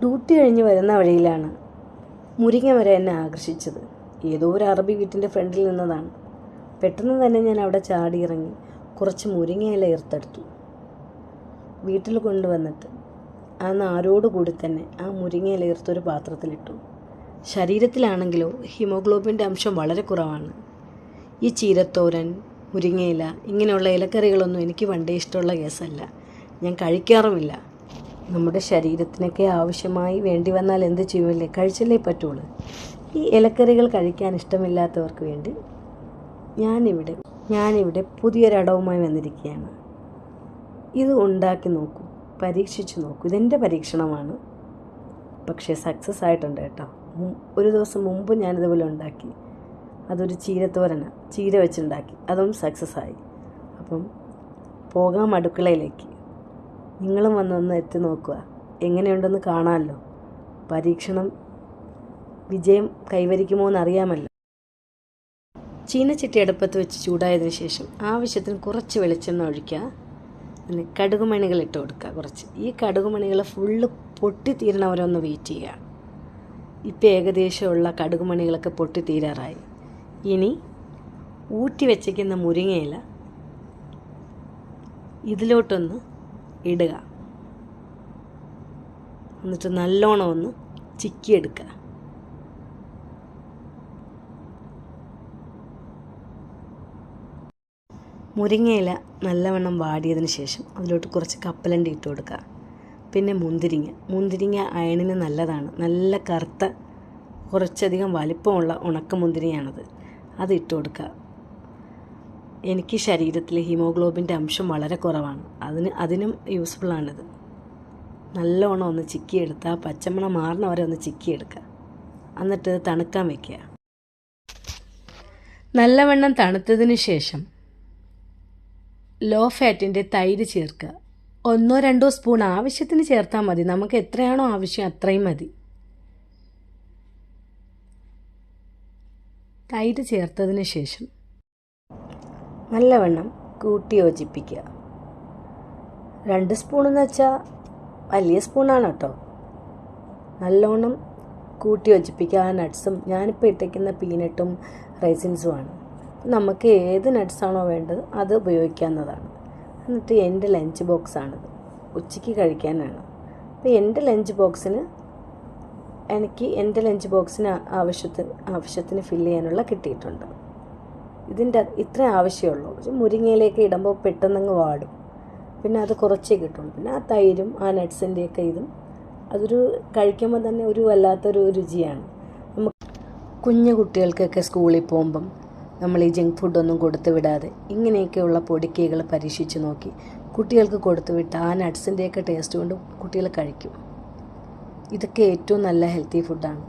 Duty കഴിഞ്ഞ് വരുന്ന വഴിയിലാണ് മുരിങ്ങ വരെ എന്നെ ആകർഷിച്ചത്. ഏതോ ഒരു അറബി വീട്ടിന്റെ ഫ്രണ്ടിൽ നിന്നതാണ്. പെട്ടെന്ന് തന്നെ ഞാൻ അവിടെ ചാടി ഇറങ്ങി കുറച്ച് മുരിങ്ങയില ഇർത്തെടുത്തു വീട്ടിൽ കൊണ്ടുവന്നിട്ട് ആ നാരോടുകൂടി തന്നെ ആ മുരിങ്ങയില ഇർത്തൊരു പാത്രത്തിലിട്ടു. ശരീരത്തിലാണെങ്കിലോ ഹിമോഗ്ലോബിന്റെ അംശം വളരെ കുറവാണ്. ഈ ചീരത്തോരൻ മുരിങ്ങയില ഇങ്ങനെയുള്ള ഇലക്കറികളൊന്നും എനിക്ക് പണ്ടേ ഇഷ്ടമുള്ള കേസല്ല. ഞാൻ കഴിക്കാറുമില്ല. നമ്മുടെ ശരീരത്തിനൊക്കെ ആവശ്യമായി വേണ്ടി വന്നാൽ എന്ത് ചെയ്യുമല്ലേ? കഴിച്ചല്ലേ പറ്റുള്ളൂ. ഈ ഇലക്കറികൾ കഴിക്കാൻ ഇഷ്ടമില്ലാത്തവർക്ക് വേണ്ടി ഞാനിവിടെ ഞാനിവിടെ പുതിയൊരടവുമായി വന്നിരിക്കുകയാണ്. ഇത് ഉണ്ടാക്കി നോക്കൂ പരീക്ഷിച്ചു നോക്കൂ. ഇതെന്റെ പരീക്ഷണമാണ്. പക്ഷേ സക്സസ് ആയിട്ടുണ്ട് കേട്ടോ. ഒരു ദിവസം മുമ്പ് ഞാനിതുപോലെ ഉണ്ടാക്കി. അതൊരു ചീരത്തോരന ചീര വെച്ചുണ്ടാക്കി. അതും സക്സസ് ആയി. അപ്പം പോകാം അടുക്കളയിലേക്ക്. നിങ്ങളും വന്നൊന്ന് എത്തി നോക്കുക. എങ്ങനെയുണ്ടെന്ന് കാണാമല്ലോ. പരീക്ഷണം വിജയം കൈവരിക്കുമോ എന്നറിയാമല്ലോ. ചീനച്ചട്ടി അടുപ്പത്ത് വെച്ച് ചൂടായതിനു ശേഷം ആവശ്യത്തിന് കുറച്ച് വെളിച്ചെണ്ണ ഒഴിക്കുക. പിന്നെ കടുകുമണികൾ ഇട്ട് കൊടുക്കുക കുറച്ച്. ഈ കടുകുമണികൾ ഫുള്ള് പൊട്ടിത്തീരണ വരെ ഒന്ന് വെയിറ്റ് ചെയ്യുക. ഇപ്പം ഏകദേശമുള്ള കടുകുമണികളൊക്കെ പൊട്ടിത്തീരാറായി. ഇനി ഊറ്റി വെച്ചേക്കുന്ന മുരിങ്ങയില ഇതിലോട്ടൊന്ന് ഇടുക. എന്നിട്ട് നല്ലോണം ഒന്ന് ചിക്കിയെടുക്കുക. മുരിങ്ങയില നല്ലവണ്ണം വാടിയതിന് ശേഷം അതിലോട്ട് കുറച്ച് കപ്പലണ്ടി ഇട്ട് കൊടുക്കുക. പിന്നെ മുന്തിരിങ്ങ. മുന്തിരിങ്ങ അയണിന് നല്ലതാണ്. നല്ല കറുത്ത കുറച്ചധികം വലിപ്പമുള്ള ഉണക്ക മുന്തിരിങ്ങയാണത്. അത് ഇട്ട് കൊടുക്കുക. എനിക്ക് ശരീരത്തിലെ ഹീമോഗ്ലോബിന്റെ അംശം വളരെ കുറവാണ്. അതിന് അതിനും യൂസ്ഫുള്ളാണിത് നല്ലോണം ഒന്ന് ചിക്കിയെടുത്ത് ആ പച്ചമണം മാറുന്ന വരെ ഒന്ന് ചിക്കിയെടുക്കുക എന്നിട്ട് തണുക്കാൻ വയ്ക്കുക നല്ലവണ്ണം തണുത്തതിന് ശേഷം ലോ ഫാറ്റിന്റെ തൈര് ചേർക്കുക. ഒന്നോ രണ്ടോ സ്പൂൺ ആവശ്യത്തിന് ചേർത്താൽ മതി. നമുക്ക് എത്രയാണോ ആവശ്യം അത്രയും മതി. തൈര് ചേർത്തതിന് ശേഷം നല്ലവണ്ണം കൂട്ടി യോജിപ്പിക്കുക രണ്ട് സ്പൂൺ എന്ന് വെച്ചാൽ വലിയ സ്പൂണാണ് കേട്ടോ. നല്ലോണം കൂട്ടി യോജിപ്പിക്കുക ആ നട്ട്സും ഞാനിപ്പോൾ ഇട്ടേക്കുന്ന പീനട്ടും റൈസിൻസുമാണ്. നമുക്ക് ഏത് നട്ട്സാണോ വേണ്ടത് അത് ഉപയോഗിക്കാവുന്നതാണ്. എന്നിട്ട് എന്റെ ലഞ്ച് ബോക്സാണിത്. ഉച്ചയ്ക്ക് കഴിക്കാനാണ് അപ്പോൾ എന്റെ ലഞ്ച് ബോക്സിന് എനിക്ക് എന്റെ ലഞ്ച് ബോക്സിന് ആവശ്യത്തിന് ആവശ്യത്തിന് ഫില്ല് ചെയ്യാനുള്ള കിട്ടിയിട്ടുണ്ട്. ഇതിന്റെ ഇത്ര ആവശ്യമുള്ളൂ. പക്ഷെ മുരിങ്ങയിലേക്ക് ഇടുമ്പോൾ പെട്ടെന്നങ്ങ് വാടും. പിന്നെ അത് കുറച്ചേ കിട്ടുള്ളൂ. പിന്നെ ആ തൈരും ആ നട്ട്സിന്റെയൊക്കെ ഇതും അതൊരു കഴിക്കുമ്പോൾ തന്നെ ഒരു വല്ലാത്തൊരു രുചിയാണ്. നമുക്ക് കുഞ്ഞു കുട്ടികൾക്കൊക്കെ സ്കൂളിൽ പോകുമ്പം നമ്മൾ ഈ ജങ്ക് ഫുഡൊന്നും കൊടുത്തു വിടാതെ ഇങ്ങനെയൊക്കെയുള്ള പൊടിക്കൈകൾ പരീക്ഷിച്ച് നോക്കി കുട്ടികൾക്ക് കൊടുത്തു വിട്ട് ആ നട്ട്സിന്റെയൊക്കെ ടേസ്റ്റ് കൊണ്ട് കുട്ടികൾ കഴിക്കും. ഇതൊക്കെ ഏറ്റവും നല്ല ഹെൽത്തി ഫുഡാണ്.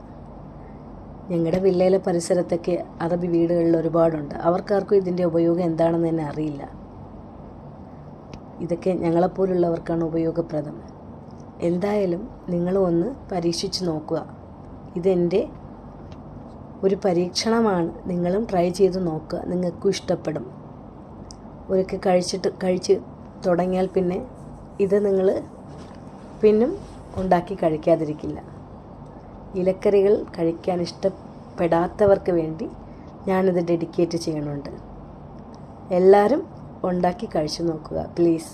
ഞങ്ങളുടെ വില്ലയിലെ പരിസരത്തൊക്കെ അറബി വീടുകളിൽ ഒരുപാടുണ്ട്. അവർക്കാർക്കും ഇതിന്റെ ഉപയോഗം എന്താണെന്ന് തന്നെ അറിയില്ല. ഇതൊക്കെ ഞങ്ങളെപ്പോലുള്ളവർക്കാണ് ഉപയോഗപ്രദം. എന്തായാലും നിങ്ങളും ഒന്ന് പരീക്ഷിച്ച് നോക്കുക. ഇതെന്റെ ഒരു പരീക്ഷണമാണ്. നിങ്ങളും ട്രൈ ചെയ്ത് നോക്കുക. നിങ്ങൾക്കും ഇഷ്ടപ്പെടും. ഒരിക്കൽ കഴിച്ചിട്ട് കഴിച്ച് തുടങ്ങിയാൽ പിന്നെ ഇത് നിങ്ങൾ പിന്നും ഉണ്ടാക്കി കഴിക്കാതിരിക്കില്ല. ഇലക്കറികൾ കഴിക്കാൻ ഇഷ്ടപ്പെടാത്തവർക്ക് വേണ്ടി ഞാനിത് ഡെഡിക്കേറ്റ് ചെയ്യണുണ്ട്. എല്ലാവരും ഉണ്ടാക്കി കഴിച്ചു നോക്കുക പ്ലീസ്.